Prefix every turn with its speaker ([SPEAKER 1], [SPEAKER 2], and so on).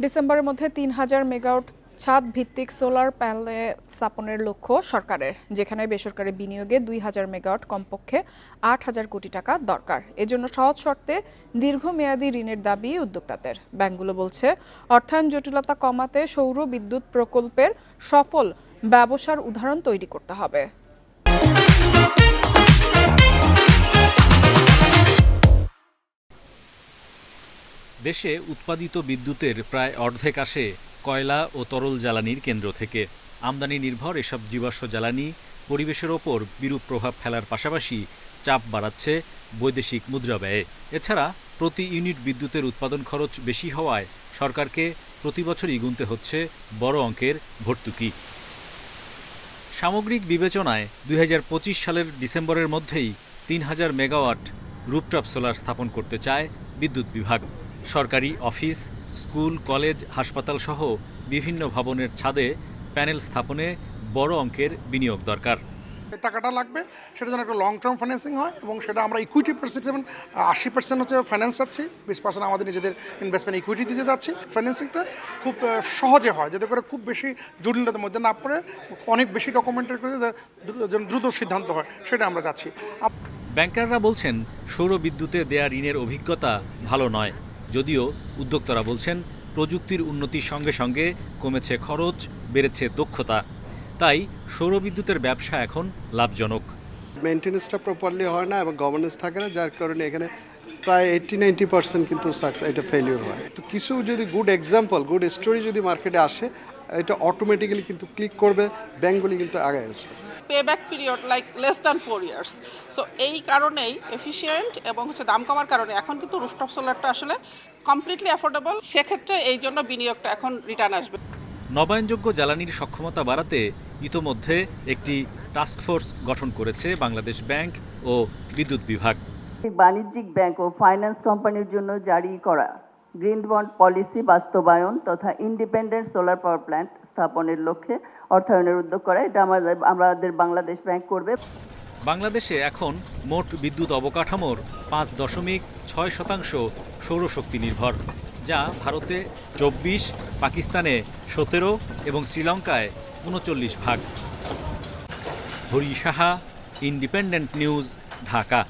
[SPEAKER 1] ডিসেম্বরের মধ্যে তিন হাজার মেগাওয়াট ছাদ ভিত্তিক সোলার প্যানেল স্থাপনের লক্ষ্য সরকারের, যেখানে বেসরকারি বিনিয়োগে দুই হাজার মেগাওয়াট কমপক্ষে আট হাজার কোটি টাকা দরকার। এজন্য সহজ শর্তে দীর্ঘমেয়াদী ঋণের দাবি উদ্যোক্তাদের। ব্যাংকগুলো বলছে, অর্থায়ন জটিলতা কমাতে সৌর বিদ্যুৎ প্রকল্পের সফল ব্যবসার উদাহরণ তৈরি করতে হবে।
[SPEAKER 2] দেশে উৎপাদিত বিদ্যুতের প্রায় অর্ধেক আসে কয়লা ও তরল জ্বালানির কেন্দ্র থেকে। আমদানি নির্ভর এসব জীবাশ্ম জ্বালানি পরিবেশের ওপর বিরূপ প্রভাব ফেলার পাশাপাশি চাপ বাড়াচ্ছে বৈদেশিক মুদ্রা ব্যয়ে। এছাড়া প্রতি ইউনিট বিদ্যুতের উৎপাদন খরচ বেশি হওয়ায় সরকারকে প্রতি বছরই গুনতে হচ্ছে বড় অঙ্কের ভর্তুকি। সামগ্রিক বিবেচনায় দুই হাজার পঁচিশ সালের ডিসেম্বরের মধ্যেই তিন হাজার মেগাওয়াট রুপটপ সোলার স্থাপন করতে চায় বিদ্যুৎ বিভাগ। সরকারি অফিস স্কুল কলেজ হাসপাতাল সহ বিভিন্ন ভবনের ছাদে প্যানেল স্থাপনে বড় অঙ্কের বিনিয়োগ দরকার।
[SPEAKER 3] টাকাটা লাগবে সেটা যেন একটা লং টার্ম ফাইন্যান্সিং হয় এবং সেটা আমরা ইকুইটি পার্সেন্ট যেমন আশি পার্সেন্ট হচ্ছে ফাইন্যান্স চাচ্ছি বিশ পার্সেন্ট আমাদের নিজেদের ইনভেস্টমেন্ট ইকুইটি দিতে যাচ্ছি ফাইন্যান্সিংটা খুব সহজে হয় যাতে করে খুব বেশি জটিলতার মধ্যে না পড়ে অনেক বেশি ডকুমেন্টের করে দ্রুত- যেন দ্রুত সিদ্ধান্ত হয় সেটা আমরা যাচ্ছি আপ-
[SPEAKER 2] ব্যাংকাররা বলছেন সৌর বিদ্যুতে দেয়া ঋণের অভিজ্ঞতা ভালো নয়। যদিও উদ্যোক্তারা বলছেন, প্রযুক্তির উন্নতির সঙ্গে সঙ্গে কমেছে খরচ, বেড়েছে দক্ষতা। তাই সৌরবিদ্যুতের ব্যবসা এখন লাভজনক।
[SPEAKER 4] মেনটেন্যান্সটা প্রপারলি হয় না এবং গভর্নেন্স থাকে না, যার কারণে এখানে প্রায় এইট্টি নাইনটি পার্সেন্ট কিন্তু সাকসেস এটা ফেলিওর হয়। তো কিছু যদি গুড এক্সাম্পল গুড স্টোরি যদি মার্কেটে আসে এটা অটোমেটিক্যালি কিন্তু ক্লিক করবে ব্যাঙ্কগুলি কিন্তু আগে আসবে।
[SPEAKER 5] Payback period like less than four years so এই কারণেই এফিসিয়েন্ট এবং হচ্ছে দাম কমার কারণে এখন কিন্তু রুফটপ সোলারটা আসলে কমপ্লিটলি অ্যাফোর্ডেবল সেক্ষেত্রে এই জন্য বিনিয়োগটা এখন রিটার্ন আসবে।
[SPEAKER 2] নবায়নযোগ্য জ্বালানির সক্ষমতা বাড়াতে ইতোমধ্যে একটি টাস্কফোর্স গঠন করেছে বাংলাদেশ ব্যাংক ও বিদ্যুৎ বিভাগ।
[SPEAKER 6] বাণিজ্যিক ব্যাংক ও ফাইন্যান্স কোম্পানির জন্য জারি করা। গ্রিন বন্ড পলিসি বাস্তবায়ন তথা ইন্ডিপেন্ডেন্ট সোলার পাওয়ার প্ল্যান্ট স্থাপনের লক্ষ্যে অর্থায়নের উদ্যোগ করা, এটা আমাদের আমাদের বাংলাদেশ ব্যাংক করবে।
[SPEAKER 2] বাংলাদেশে এখন মোট বিদ্যুৎ অবকাঠামোর পাঁচ দশমিক ছয় শতাংশ সৌরশক্তি নির্ভর, যা ভারতে চব্বিশ, পাকিস্তানে সতেরো এবং শ্রীলঙ্কায় উনচল্লিশ ভাগ। Hari Saha, Independent News, Dhaka.